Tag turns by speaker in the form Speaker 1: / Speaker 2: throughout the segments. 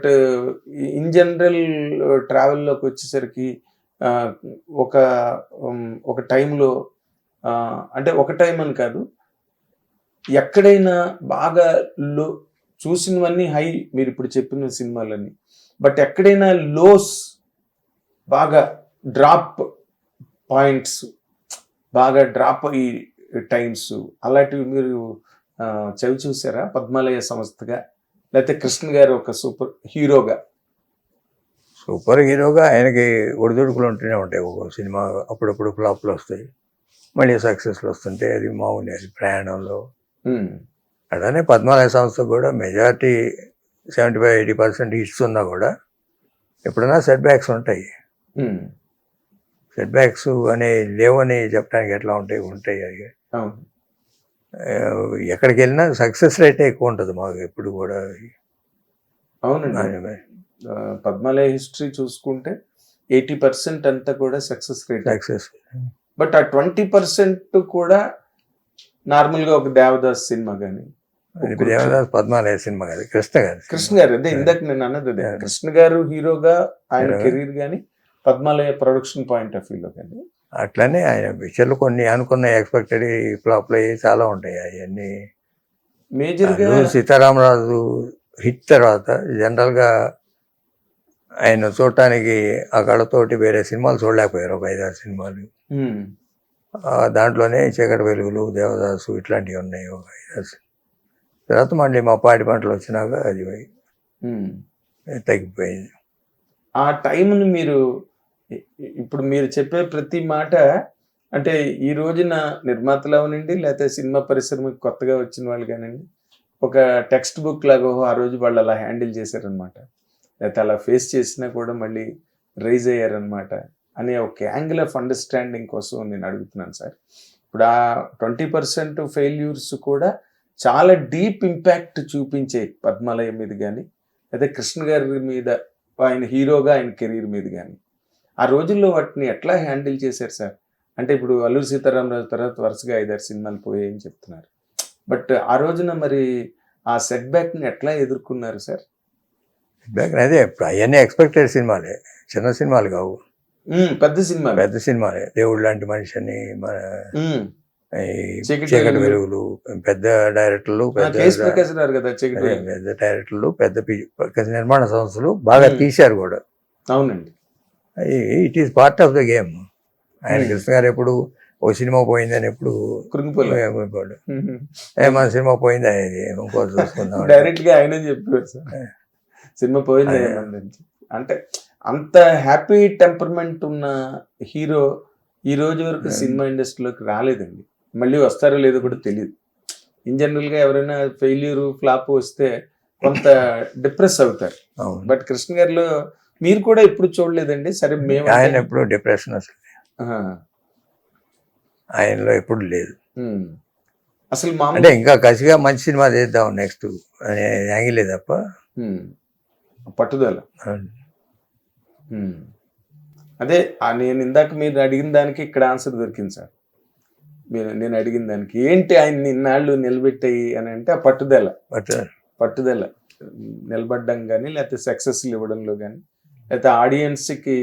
Speaker 1: But in general ట్రావెల్లోకి వచ్చేసరికి ఒక ఒక టైంలో అంటే ఒక టైం అని కాదు. ఎక్కడైనా బాగా లో చూసినవన్నీ హై మీరు ఇప్పుడు చెప్పిన సినిమాలన్నీ. బట్ ఎక్కడైనా లోస్ బాగా డ్రాప్ పాయింట్స్ బాగా డ్రాప్ అయ్యి టైమ్స్ అలాంటివి మీరు చవి చూసారా? పద్మాలయ సంస్థగా? లేకపోతే కృష్ణ గారు ఒక సూపర్ హీరోగా.
Speaker 2: సూపర్ హీరోగా ఆయనకి ఒడిదుడుకులు ఉంటూనే ఉంటాయి. ఒక్కొక్క సినిమా అప్పుడప్పుడు ఫ్లాప్లు వస్తాయి. మళ్ళీ సక్సెస్లు వస్తుంటే అది మామూలు అది ప్రయాణంలో. అలానే పద్మాలయ సంస్థ కూడా majority seventy five eighty percent hits ఉన్నా కూడా ఎప్పుడైనా సెట్ బ్యాక్స్ ఉంటాయి. సెట్ బ్యాక్స్ అనే లేవని చెప్పడానికి ఎట్లా ఉంటాయి? ఉంటాయి అవి. ఎక్కడికి వెళ్ళినా సక్సెస్ రేటే ఎక్కువ ఉంటుంది మాకు ఎప్పుడు కూడా.
Speaker 1: అవునండి. పద్మాలయ హిస్టరీ చూసుకుంటే ఎయిటీ పర్సెంట్ అంతా కూడా సక్సెస్ రేట్
Speaker 2: సక్సెస్
Speaker 1: బట్ ఆ ట్వంటీ పర్సెంట్ కూడా నార్మల్గా ఒక దేవదాస్ సినిమా కానీ
Speaker 2: దేవదాస్ పద్మాలయ సినిమా కదా కృష్ణ గారి
Speaker 1: కృష్ణ గారు అదే ఇందాక నేను అన్నది. కృష్ణ గారు హీరోగా ఆయన. కెరీర్ కానీ పద్మాలయ ప్రొడక్షన్ పాయింట్ ఆఫ్ వ్యూలో కానీ
Speaker 2: అట్లనే ఆయన పిక్చర్లు కొన్ని అనుకున్న ఎక్స్పెక్టెడ్ ఫ్లాప్లు అయ్యి చాలా ఉంటాయి. అవన్నీ
Speaker 1: మేజర్గా
Speaker 2: అల్లు సీతారామరాజు హిట్ తర్వాత జనరల్గా ఆయన చూడటానికి ఆ కళతోటి వేరే సినిమాలు చూడలేకపోయారు. ఒక ఐదారు సినిమాలు. దాంట్లోనే చీకటి వెలుగులు దేవదాసు ఇట్లాంటివి ఉన్నాయి. ఒక ఐదారు. తర్వాత మళ్ళీ మా పాడి పంటలు వచ్చినాక అది. తగ్గిపోయింది.
Speaker 1: ఆ టైంని మీరు ఇప్పుడు మీరు చెప్పే ప్రతి మాట అంటే ఈ రోజున నిర్మాతలు అవనండి లేకపోతే సినిమా పరిశ్రమకి కొత్తగా వచ్చిన వాళ్ళు కానివ్వండి ఒక టెక్స్ట్ బుక్ లాగా ఆ రోజు వాళ్ళు అలా హ్యాండిల్ చేశారనమాట. లేకపోతే అలా ఫేస్ చేసినా కూడా మళ్ళీ రైజ్ అయ్యారనమాట అనే ఒక యాంగిల్ ఆఫ్ అండర్స్టాండింగ్ కోసం నేను అడుగుతున్నాను సార్. ఇప్పుడు ఆ ట్వంటీ పర్సెంట్ ఫెయిల్యూర్స్ కూడా చాలా డీప్ ఇంపాక్ట్ చూపించే పద్మాలయం మీద కానీ లేదా కృష్ణ గారి మీద ఆయన హీరోగా ఆయన కెరీర్ మీద కానీ ఆ రోజుల్లో వాటిని ఎట్లా హ్యాండిల్ చేశారు సార్? అంటే ఇప్పుడు అల్లూరి సీతారామరాజు తర్వాత వరుసగా ఐదారు సినిమాలు పోయాయని చెప్తున్నారు. బట్ ఆ రోజున మరి ఆ సెట్ బ్యాక్ని ఎట్లా ఎదుర్కొన్నారు సార్?
Speaker 2: బ్యాక్ అదే అవన్నీ ఎక్స్పెక్టెడ్ సినిమాలే. చిన్న సినిమాలు కావు.
Speaker 1: పెద్ద సినిమా
Speaker 2: పెద్ద సినిమాలే. దేవుడు లాంటి మనిషిని మన
Speaker 1: చీకటి వెలుగులు.
Speaker 2: పెద్ద డైరెక్టర్లు పెద్ద డైరెక్టర్లు పెద్ద నిర్మాణ సంస్థలు బాగా. తీశారు కూడా.
Speaker 1: అవునండి.
Speaker 2: It is part of the game ఆయన
Speaker 1: Hmm.
Speaker 2: కృష్ణ గారు ఎప్పుడు ఓ సినిమా పోయిందని ఎప్పుడు
Speaker 1: కృంగిపోలే
Speaker 2: ఏమైపోయాడు. ఏ మన సినిమా పోయిందా ఇది? ఇంకో చూసుకుందాం.
Speaker 1: డైరెక్ట్గా ఆయనే చెప్పారు సినిమా పోయింది. అంటే అంత హ్యాపీ టెంపర్మెంట్ ఉన్న హీరో ఈ రోజు వరకు
Speaker 2: Hmm.
Speaker 1: సినిమా ఇండస్ట్రీలోకి రాలేదండి. మళ్ళీ వస్తారో లేదో కూడా తెలియదు ఇన్ జనరల్గా ఎవరైనా ఫెయిల్యూర్ ఫ్లాప్ వస్తే కొంత డిప్రెస్ అవుతారు. బట్ కృష్ణ గారిలో మీరు కూడా ఎప్పుడు చూడలేదండి? సరే మేము
Speaker 2: ఆయన ఎప్పుడు డిప్రెషన్ అసలు. ఆయనలో ఎప్పుడు లేదు.
Speaker 1: అసలు
Speaker 2: అంటే ఇంకా కసిగా మంచి సినిమా చేద్దాం నెక్స్ట్ అనే యాంగిలే తప్ప.
Speaker 1: పట్టుదల. అదే నేను ఇందాక మీరు అడిగిన దానికి ఇక్కడ ఆన్సర్ దొరికింది సార్. మీరు నేను అడిగిన దానికి. ఏంటి ఆయన ఇన్నాళ్ళు నిలబెట్టాయి అని అంటే ఆ పట్టుదల.
Speaker 2: బట్
Speaker 1: పట్టుదల. నిలబడడం కానీ లేకపోతే సక్సెస్లు ఇవ్వడంలో కానీ లేకపోతే ఆడియన్స్కి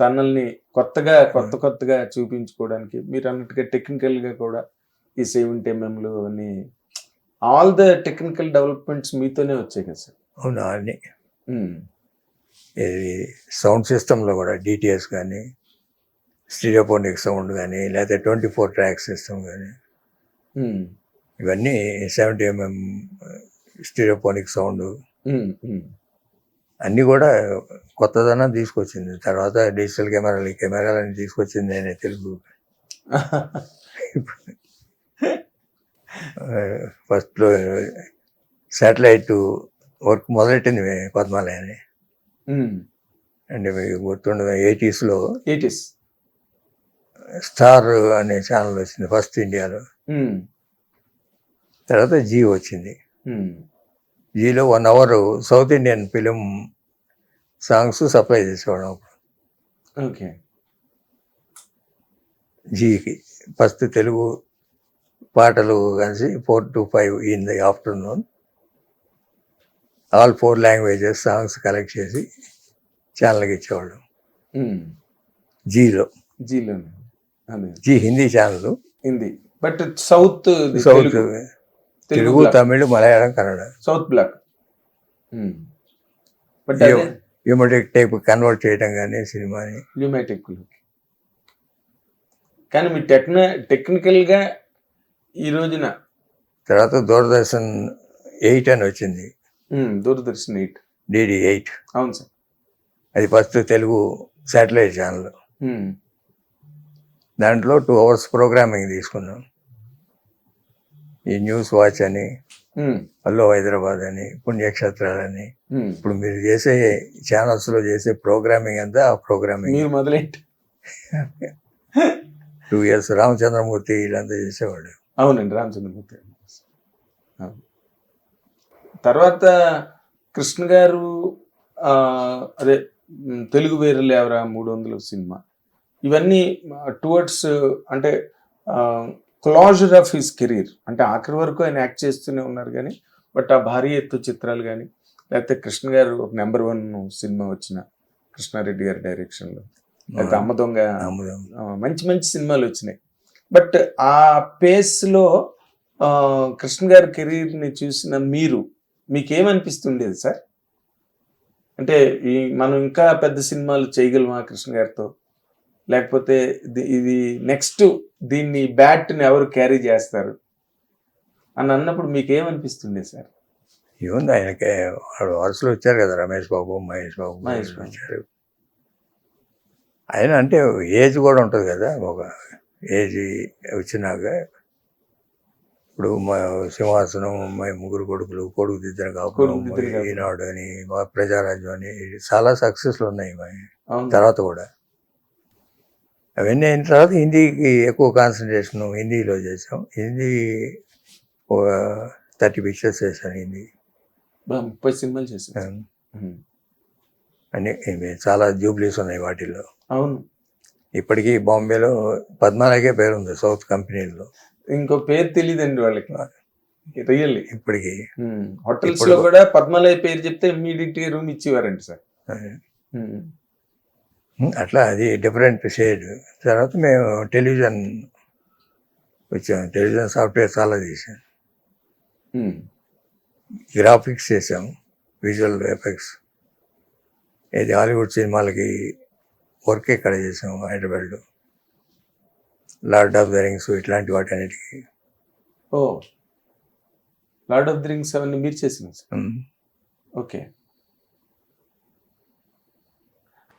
Speaker 1: తనల్ని కొత్తగా కొత్త కొత్తగా చూపించుకోవడానికి మీరు అన్నట్టుగా టెక్నికల్గా కూడా ఈ సెవెంటీ ఎంఎంలు అని ఆల్ ద టెక్నికల్ డెవలప్మెంట్స్ మీతోనే వచ్చాయి కదా సార్?
Speaker 2: అవును అన్ని. సౌండ్ సిస్టంలో కూడా డిటిఎస్ కానీ స్టీరియోపోనిక్ సౌండ్ కానీ లేకపోతే ట్వంటీ ఫోర్ ట్రాక్ సిస్టమ్ కానీ ఇవన్నీ సెవెంటీ ఎంఎం స్టీరియోపోనిక్ సౌండ్. అన్నీ కూడా కొత్తదనం తీసుకొచ్చింది. తర్వాత డిజిటల్ కెమెరాలు కెమెరాలని తీసుకొచ్చింది నేనే తెలుగు. ఫస్ట్లో శాటిలైట్ వర్క్ మొదలెట్టింది పద్మాలయని అంటే మీకు గుర్తుండదు ఎయిటీస్లో
Speaker 1: ఎయిటీస్
Speaker 2: స్టార్ అనే ఛానల్ వచ్చింది ఫస్ట్ ఇండియాలో. తర్వాత జీ వచ్చింది. జీలో one hour south Indian film songs supply చేసేవాడు అప్పుడు.
Speaker 1: ఓకే.
Speaker 2: జీకి ఫస్ట్ తెలుగు పాటలు కలిసి four to five in the afternoon. All four languages songs collect చేసి ఛానల్కి ఇచ్చేవాళ్ళు. జీలో.
Speaker 1: జీలో
Speaker 2: Zee Hindi channel.
Speaker 1: Hindi. But south
Speaker 2: south
Speaker 1: Telugu.
Speaker 2: Tamil Malayalam Kannada.
Speaker 1: South block. But
Speaker 2: యో- హ్యూమటిక్ టైప్ కన్వర్ట్ చేయడం కానీ సినిమాని.
Speaker 1: ల్యూమాటిక్ కానీ మీ టెక్న టెక్నికల్గా ఈ రోజున
Speaker 2: తర్వాత దూరదర్శన్ ఎయిట్ అని వచ్చింది.
Speaker 1: ఉమ్, దూరదర్శన్ ఎయిట్.
Speaker 2: DD eight.
Speaker 1: అవును సార్.
Speaker 2: అది ఫస్ట్ తెలుగు శాటిలైట్ ఛానల్.
Speaker 1: ఉమ్,
Speaker 2: దాంట్లో టూ అవర్స్ ప్రోగ్రామింగ్ తీసుకున్నాం. ఈ న్యూస్ వాచ్ అని హలో హైదరాబాద్ అని పుణ్యక్షేత్రాలని. ఇప్పుడు మీరు చేసే ఛానల్స్లో చేసే ప్రోగ్రామింగ్ అంతా ఆ ప్రోగ్రామింగ్
Speaker 1: మీరు మొదలెట్టి.
Speaker 2: టూ ఇయర్స్ రామచంద్రమూర్తి వీళ్ళంతా చేసేవాడు.
Speaker 1: అవునండి రామచంద్రమూర్తి. తర్వాత కృష్ణ గారు అదే తెలుగు వేరులు ఎవరా మూడు వందల సినిమా. ఇవన్నీ టువర్డ్స్ అంటే క్లాజర్ ఆఫ్ హిస్ కెరీర్ అంటే ఆఖరి వరకు ఆయన యాక్ట్ చేస్తూనే ఉన్నారు కానీ బట్ ఆ భారీ ఎత్తు చిత్రాలు కానీ లేకపోతే కృష్ణ గారు ఒక నెంబర్ వన్ సినిమా వచ్చిన కృష్ణారెడ్డి గారి డైరెక్షన్లో. లేకపోతే అమ్మ దొంగ మంచి మంచి సినిమాలు వచ్చినాయి. బట్ ఆ పేస్లో కృష్ణ గారి కెరీర్ని చూసిన మీరు మీకేమనిపిస్తుండేది సార్? అంటే ఈ మనం ఇంకా పెద్ద సినిమాలు చేయగలమా కృష్ణ గారితో? లేకపోతే ఇది- నెక్స్ట్ దీన్ని బ్యాట్ని ఎవరు క్యారీ చేస్తారు? అని అన్నప్పుడు మీకేమనిపిస్తుండే సార్?
Speaker 2: ఏముంది ఆయనకే వాడు వరుసలు వచ్చారు కదా రమేష్ బాబు మహేష్ బాబు
Speaker 1: మహేష్ బాబు.
Speaker 2: వచ్చారు. ఆయన అంటే ఏజ్ కూడా ఉంటుంది కదా ఒక ఏజ్ వచ్చినాక. ఇప్పుడు మా సింహాసనం మా ముగ్గురు కొడుకులు కొడుకు దిద్దర కాపురం. ఈనాడు అని మా ప్రజారాజ్యం అని చాలా సక్సెస్లు ఉన్నాయి తర్వాత కూడా. అవన్నీ అయిన తర్వాత హిందీకి ఎక్కువ కాన్సన్ట్రేషన్ హిందీలో చేసాం హిందీ ఒక థర్టీ పిక్చర్స్ చేశాను హిందీ.
Speaker 1: ముప్పై సినిమాలు ఉమ్.
Speaker 2: అన్ని చాలా జూబ్లీస్ ఉన్నాయి వాటిల్లో.
Speaker 1: అవును.
Speaker 2: ఇప్పటికీ బాంబేలో పద్మాలకే పేరు ఉంది సౌత్ కంపెనీలో
Speaker 1: ఇంకో పేరు తెలియదండి వాళ్ళకి. రియల్లీ.
Speaker 2: ఇప్పటికీ.
Speaker 1: హోటల్స్లో కూడా పద్మాలయ పేరు చెప్తే ఇమ్మీడియట్ రూమ్ ఇచ్చేవారండి సార్.
Speaker 2: అట్లా అది డిఫరెంట్ షేడ్ తర్వాత మేము టెలివిజన్ వచ్చాం. టెలివిజన్ సాఫ్ట్వేర్ చాలా చేసాం. గ్రాఫిక్స్ చేసాం. విజువల్ ఎఫెక్ట్స్ ఇది హాలీవుడ్ సినిమాలకి వర్క్ ఇక్కడ చేసాం హైదరాబాద్లో? లార్డ్ ఆఫ్ ద రింగ్స్ ఇట్లాంటి వాటి అన్నిటికీ
Speaker 1: ఓ. లార్డ్ ఆఫ్ ది రింగ్స్ అవన్నీ మీరు
Speaker 2: ఉమ్.
Speaker 1: ఓకే.